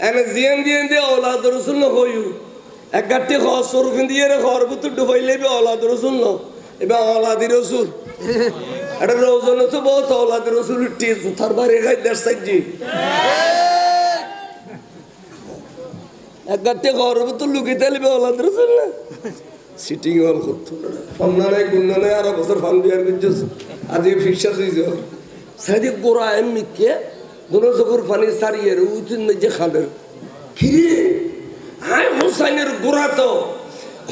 এনে জিয়ান জিয়ান দিয়ে ওলাদ রসুল হইউ এক গাঠি খর সরুফিন দিয়ে রে খর বুতু ডুবাইলে বি ওলাদ রসুল ন এবার ওলাদি রসুল এটা রোজন তো বহুত ওলাদ রসুল টির সুথার বাড়ি খাই দেড় সাইজি এক গাঠি খর বুতু লুকি তাইলে বি ওলাদ রসুল না। সিটিং হল করতো ফন্না নাই গুন্না নাই আর বছর ফান বিয়ার আজকে ফিক্সার দিয়েছে সাইডে গোড়া এমনি কে দুনো চকুর পানি সারিয়ে উচিত যে খাদের কিরে? আয় হোসাইনের গোড়া তো।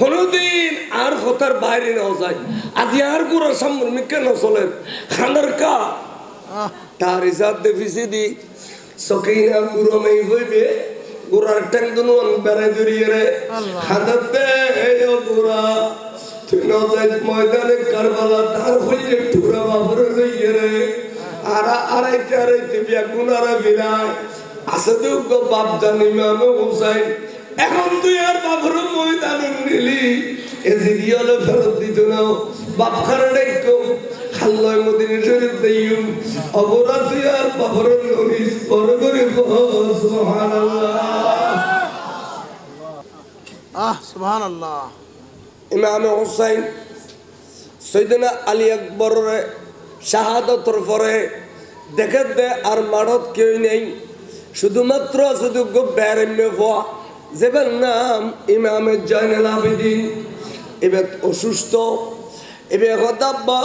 কোনোদিন আর হতার বাইরে না যায়। আজি আর গোড়া সামনে মিকে না চলে খান্ডার কা তার হিসাব দেখিছি দি সকিনা গুরু মেই হইবে। গোড়ার ট্যাং দুনো বেড়াই দরিয়ে রে। খাদাতে গোড়া। তুই না যাই ময়দানে কারবালা। তার হইলে টুরা বাবর লইয়ে রে। আরা আড়াইতে আড়াইতে বিয়া গুনারা বিরায় আছে তো বাপ জানি মামে হুসাইন। এখন তুই আর বাবর ময়দানে নিলি এ জিরিয়ালে ফেরত দিত না বাপ খারে ডাইকো খাল্লয় মদিনী শরীফ দেইম অবরা তুই আর বাবর নরিস বড় করে সুবহানাল্লাহ। আহ সুবহান ইমাম হুসাইন সৈদিনা আলী আকবরের শাহাদতর পরে দেখে দে আর মারত কেউ নেই। শুধুমাত্র শুধু বেড়ে হওয়া নাম ইমামে জয়নাল আবেদিন। এবার অসুস্থ, এবার হতাব্বা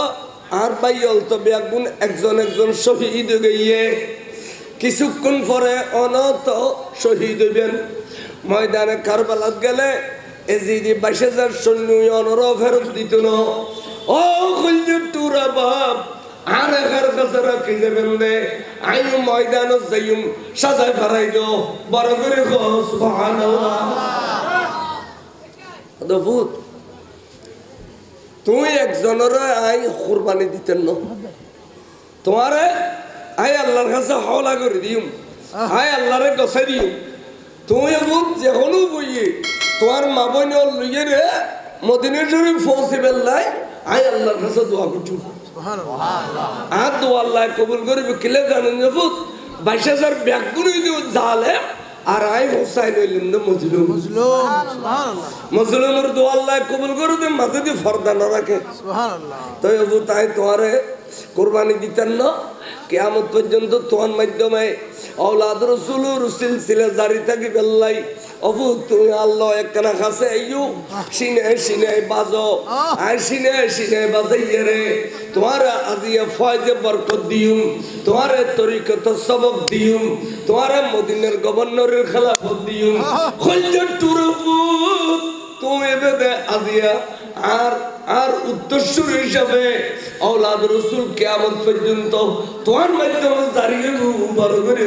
আর বাইল তবে একগুণ একজন একজন শহীদ গিয়ে কিছুক্ষণ পরে অনত শহীদ হইবেন। ময়দানে কারবালাত গেলে এজিদি বাইশ হাজার সৈন্য অনর ফেরত দিত না। ও আর আইউ ময়দান যাইম সাজাই ফেরাই দো বড় করে তুই একজনের আই কুরবানি দিতেন না। তোমারে আই আল্লাহর কাছে হাওলা করে দিম। আই আল্লাহরে গছাই দিম। তুমি বুধ যেখনো বইয়ে তোমার মা বোন লইয়ে রে মদিনের শরীফ পৌঁছে বেল্লাই আই আল্লাহর কাছে দোয়া করছু। আর দোয়া আল্লাহ কবুল করবে কিলে জানেন যে বাইশ হাজার ব্যাগ করে দিও জালে আর আই হোসাইন হইলেন না মজলুম। মজলুমের দোয়া আল্লাহ কবুল করে দে মাঝে দিয়ে ফর্দা না রাখে। তো এবু তাই তোমারে কোরবানি দিতেন না কেয়ামত পর্যন্ত তোমার মাধ্যমে অলাদ রসুল রসুল ছিলে জারি থাকি বেল্লাই অবু তুমি আল্লাহ একখানা কাছে আইয়ো। সিনে সিনে বাজো। আর সিনে সিনে বাজাইয়ে রে। তোমার আজিয়ে ফয়জে বরকত দিউম তোমার তরিকত সবক দিউম তোমার মদিনের গভর্নরের খেলাফত দিউম খলজন টুরবু তুমি বেদে আজিয়া। আর আর উত্তরসূর হিসাবে অলাদ রসুল কেমন পর্যন্ত তোমার মাধ্যমে দাঁড়িয়ে বড় করে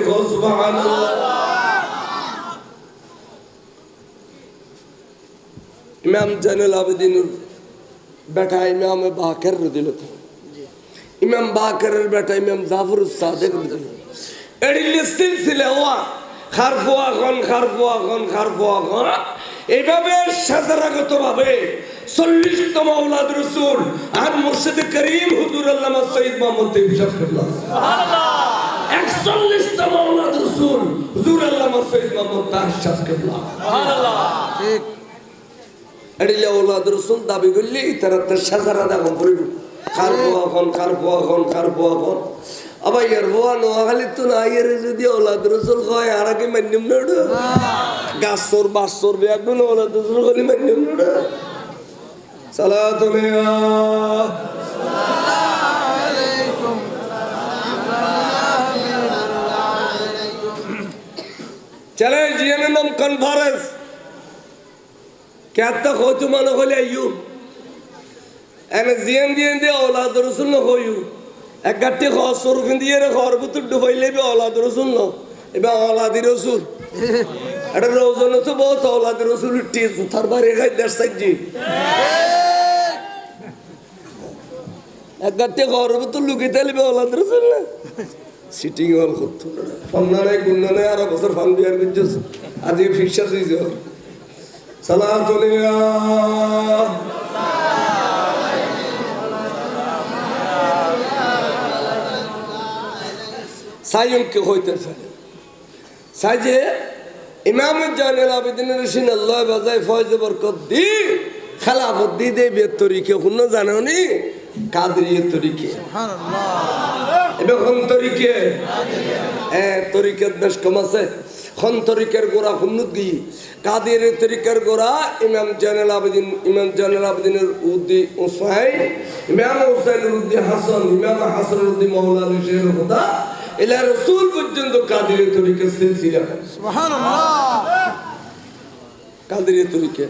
ইমাম জানুল আবেদিনুর বেটা ইমাম বাকের দিল ইমাম বাকেরের বেটা ইমাম জাফর সাদেক দিল এড়িলে সিলসিলে হওয়া খারফোয়া খন খারফোয়া খন খারফোয়া খন। এইভাবে সাজারাগত ভাবে চল্লিশতম আউলাদ রসুল আর মুর্শিদ করিম হুজুর আল্লামা সঈদ মোহাম্মদ ইবসাদ করলাম। একচল্লিশতম আউলাদ রসুল হুজুর আল্লামা সঈদ মোহাম্মদ করলাম। ঠিক। এড়িলে আউলাদ রসুল দাবি করলে তারা তার সাজারা দেখুন পড়িব খার পোয়া খন খার পোয়া খন খার পোয়া খন আবার ইয়ার পোয়া নোয়াখালী তো না ইয়ারে যদি আউলাদ রসুল হয় আর আগে মান্যম না ওটা গাছর বাসর বেগুন আউলাদ রসুল খালি মান্যম না ওটা সালাতুলিয়া चले जीएनएम कॉन्फ्रेंस क्या तक हो चुमा न होले आयु এনে জিএন জিএন দিয়ে ওলাদ রসুল ন হইউ এক গাঠি খর সরুফিন দিয়ে রে খর বুতু ডুবাইলে বি ওলাদ রসুল ন। এবার ওলাদি রসুল। এটা রোজন তো বহুত ওলাদি রসুল টি সুথার বাড়ি খাই দেড় সাইজি। এক গাঠি খর বুতু লুকি তাইলে বি ওলাদ রসুল না। সিটিং হল করতো। ফন্না নাই গুন্না নাই আর বছর ফান বিয়ার করছিস আজকে ফিক্সার দিয়েছে। সালাতুলিয়া সাইয়নকে হইতে পারে সাইজে ইমাম জানেল আবেদিনের সিন আল্লাহ বাজাই ফয়জ বরকত দি খেলাফত দি দে বিয়ের তরিকে। শুনো জানো নি কাদরিয়ে তরিকে। সুবহানাল্লাহ। এবার কোন তরিকে? এ তরিকের বেশ কম আছে। খন তরিকের গোড়া হুন্নুত গি কাদের তরিকের গোড়া? ইমাম জানাল আবেদিন ইমাম জানাল আবেদিনের উদ্দি উসাইন ইমাম হুসাইনের উদ্দি হাসান ইমাম হাসানের উদ্দি মৌলানা শের কথা এলা রসুল পর্যন্ত কাদের তরিকের সিলসিলা সুবহানাল্লাহ। কাদের তরিকে।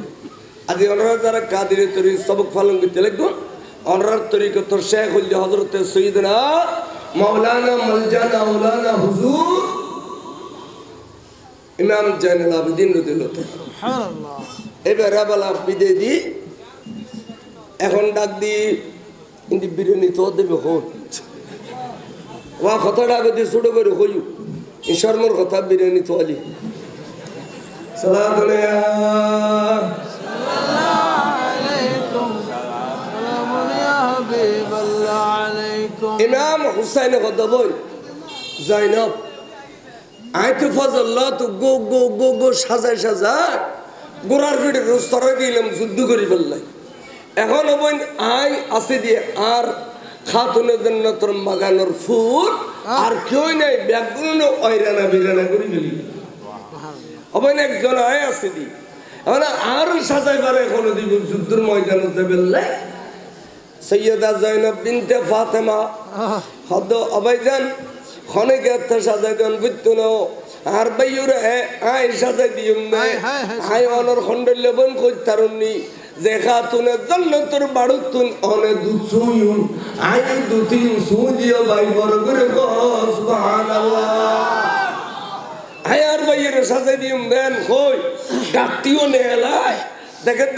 আজ ওনারা যারা কাদের তরি সবক পালন করতে লাগবেন ওনার তরিকে তোর শেখ হল হজরত সৈয়দনা মৌলানা মলজানা মৌলানা হুজুর ইমাম আবেদিন রদিল্লাহ এবার বেলা বিদে দি এখন ডাক দি কিন্তু বিরিয়ানি তো দেবে হন। ওয়া কথাটা আগে দিয়ে ছোট করে হইউ ঈশ্বরমর কথা বিরিয়ানি তো আলি। সালাম আলাইকুম সালামুন ইয়া হাবিবাল্লাহ ইমাম হুসাইন কথা বল। জাইনব আই তো ফজল্লাহ তো গো গো গো গো সাজায় সাজায় গোড়ার ফিটে স্তরে দিলাম যুদ্ধ করি ফেললাই। এখন হবেন আই আছে দিয়ে আর খাতুনের জন্য তোর বাগানোর ফুল আর কেউ নাই ব্যাগগুলো অয়রানা বিরানা করি ফেলি। হবেন একজন আয় আছে দি। এখন আর সাজাই পারে এখনও দিব যুদ্ধের ময়দানে যাবে সৈয়দা জৈনব বিনতে ফাতেমা। হদ অবাইজান খনে গেতে সাজাই দেন বুঝতো না আর বাইয়ুর হে আই সাজাই দিম হায়, হায়, হায়, আই অনর খন্ড লেবন কই তারুনি যে খাতুনে জন্নতর বাড়ুতুন অনে দুসুয়ুন আই দুতিন সুজিও বাই বড় করে আর বাইয়ের সাজাই দিম দেন কই? নেলাই দেখেন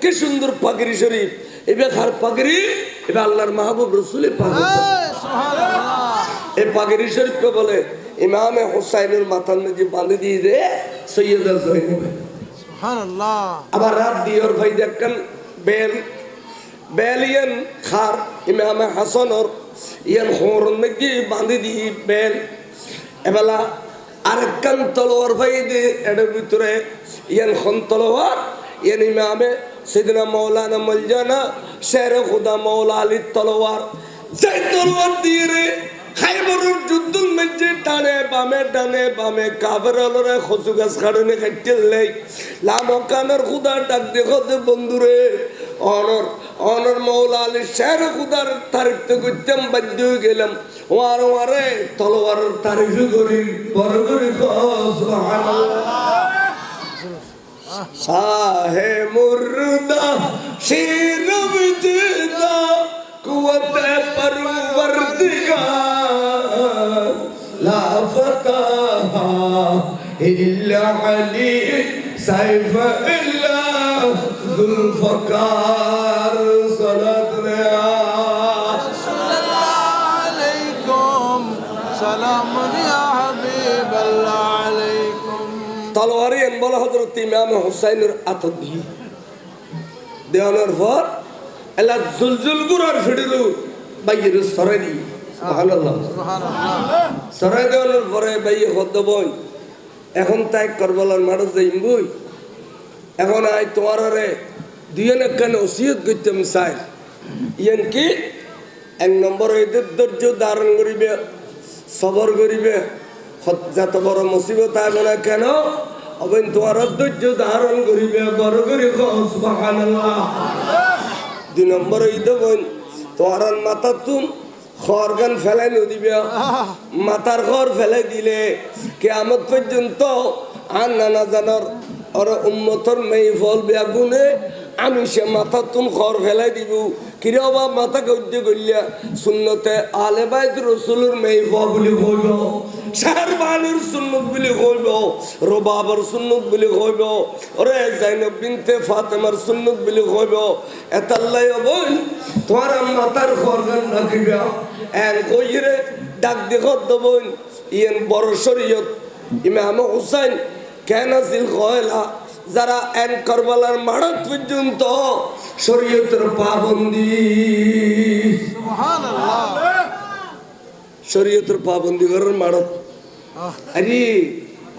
কি সুন্দর পাগড়ি শরীফ। এবার পাগড়ি এবার আল্লাহর মাহবুব রসুলের পাগড়ি। এই, পাগড়ি শরীফকে বলে ইমামে হোসাইনের মাথার মধ্যে বাঁধে দিয়ে দে সৈয়দা সুবহানাল্লাহ আবার রাত দিয়ে ওর ভাই দেখেন, বেল বেল ইয়ান খার, ইমামে হাসনর ইয়ান হোর মধ্যে বাঁধে দিয়ে বেল। এবেলা আরেকখান তলোয়ার ভাই দিয়ে এটার ভিতরে ইয়ান খন তলোয়ার, ইয়ান ইমামে সেদিনা মৌলানা মলজানা শের খুদা মৌলা আলীর তলোয়ার সেই তলোয়ার দিয়ে রে খাইবরের যুদ্ধ মেজে টানে, বামে টানে, বামে কাবের অলরে খসু গাছ কাটনে খাইতেলেই লামকানের খুদা ডাক দেখো বন্ধুরে। অনর অনর মৌলা শের খুদার তারিফ তো করতাম গেলাম। ওয়ার ওয়ারে তলোয়ার তারিফ করি, বড় করে শাহে মুর্দা শির বিজদা কুওয়াত পরওয়ারদিগার লা ফতাহা ইল্লা আলী সাইফ ইল্লা জুলফকার সালাত আলাইকুম সালামুন ইয়া হাবিবাল্লাহ আলাইকুম তলোয়ারি এন বলা হজরত ইমাম হুসাইনের আতত দিয়ে দেওয়ানোর পর এলা জুলজুল গুড়ার ফিডিল বাইয়ের সরাই দি সুবহানাল্লাহ। সুবহানাল্লাহ। সরাই দেওয়ানোর পরে বাইয়ে হদ্দ বই এখন তাই করবলার মারো যাইম বই। এখন আই তোমার রে দুজন একখান ওসিয়ত করতাম চাই ইয়ান কি? এক নম্বর এদের ধৈর্য ধারণ করিবে সবর করিবে। যত বড় মুসিবত আসবে না কেন? অবেন তোমার ধৈর্য ধারণ করিবে বড় করে সুবহানাল্লাহ। দুই নম্বর ঈদ বোন তোমার মাথার তুম খরগান ফেলাই নদিবে মাথার ঘর ফেলাই দিলে কেয়ামত পর্যন্ত আর নানা জানার ওর উম্মতর মেয়ে ফল বেগুনে আমি সে মাথা তুম খর ফেলাই দিব। কিরে অবা মাথা গদ্য করলিয়া শূন্যতে আলে বাইত রসুলের মেয়ে ফ বলি কইব। শাহর বানুর সুন্নত বলি কইব রবাবর সুন্নত বলি কইব ওরে জাইনব বিনতে ফাতেমার সুন্নত বলি কইব এতাল্লাই বল তোমার মাথার খরগান রাখিবা। এন কইরে ডাক দেখো দবন ইয়েন বড় শরীয়ত ইমাম হুসাইন কেন আছিল কয়লা? যারা এন করবালার মাড়ত পর্যন্ত শরীয়তের পাবন্দি। শরীয়তের পাবন্দি করার আহ, আরে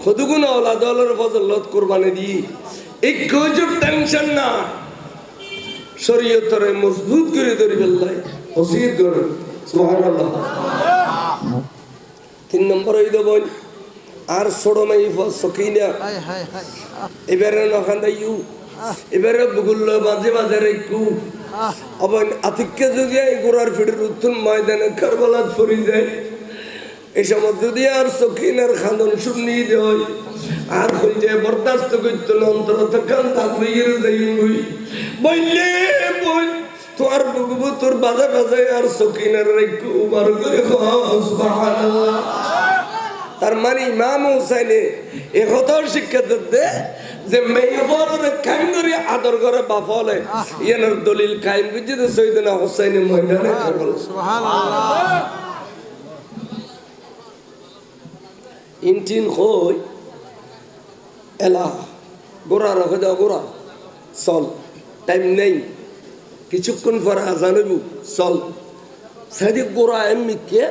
খদুগুন আওলাদ আল্লাহর ফজলত কোরবানি দি। এই গজব টেনশন না। শরীয়তরে মজবুত করে ধরি বেল্লাই ওসিয়ত করে সুবহানাল্লাহ। তিন নম্বর হই দেবন আর ছোট মাই সকিনা। এবারে নখান্দা ইউ। এবারে বুগুল্ল মাঝে মাঝে আহ। আবার আতিককে যদি এই গোড়ার ফিটের উত্তম ময়দানে কারবালাত ফরি যায় এই সময় যদি আর সকিনের খান্দন শুনি দেয় আর হই যায় বরদাস্ত করতো অন্তর তখন থাকবে ইয়ে যাই হই বললে বল তোর বুগবু বাজা বাজায় আর সকিনের রেখু বার করে তার মানে ইমাম হুসাইনে এ কথাও শিক্ষা দিতে যে মেয়বরে কায়েম করে আদর করে বাফলে ইয়ানোর দলিল কায়েম করছে তো সৈয়দনা হুসাইনে ময়দানে সুবহানাল্লাহ। ইনটিন কই এলা গোড়া রাখে দাও গোড়া চল। টাইম নেই। কিছুক্ষণ পরে আজান হইব চল। সাইডে গোড়া এমনিকে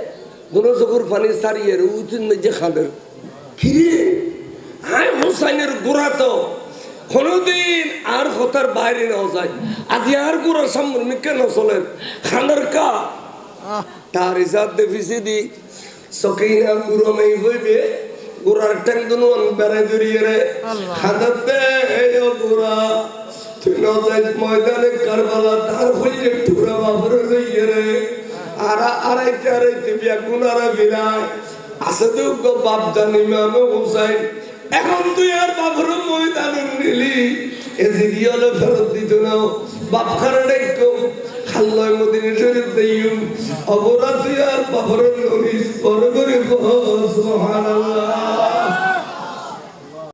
দুনো চকুর পানি সারিয়ে উচিত যে খাদের কিরে? আয় হোসাইনের গোড়া তো। কোনোদিন আর কথার বাইরে নেওয়া যায়। আজি আর গোড়া সামনে মিকে নচলেন খান্ডার কা? তার হিসাব দেখিছি দি সকিনা গুরো মেই হইবে। গুরার ট্যাং দুনু বেড়াই দরিয়ে রে। খাদাতে ও গুরা তুই ন যাই ময়দানে কারবালা তার হইলে টুরা বাবর লইয়ে রে। আর আড়াইতে আড়াইতে বিয়া গুনারা বিরায় আছে তো বাপ জানি মামে হুসাইন। এখন তুই আর বাবর ময়দানে নিলি। এ জিরিয়ালে ফেরত দিত না বাপ খারা খাল্লয় মদিনে শরীফ দেইম অপরাধ আর পাপরের নবী বড় করে সুবহানাল্লাহ।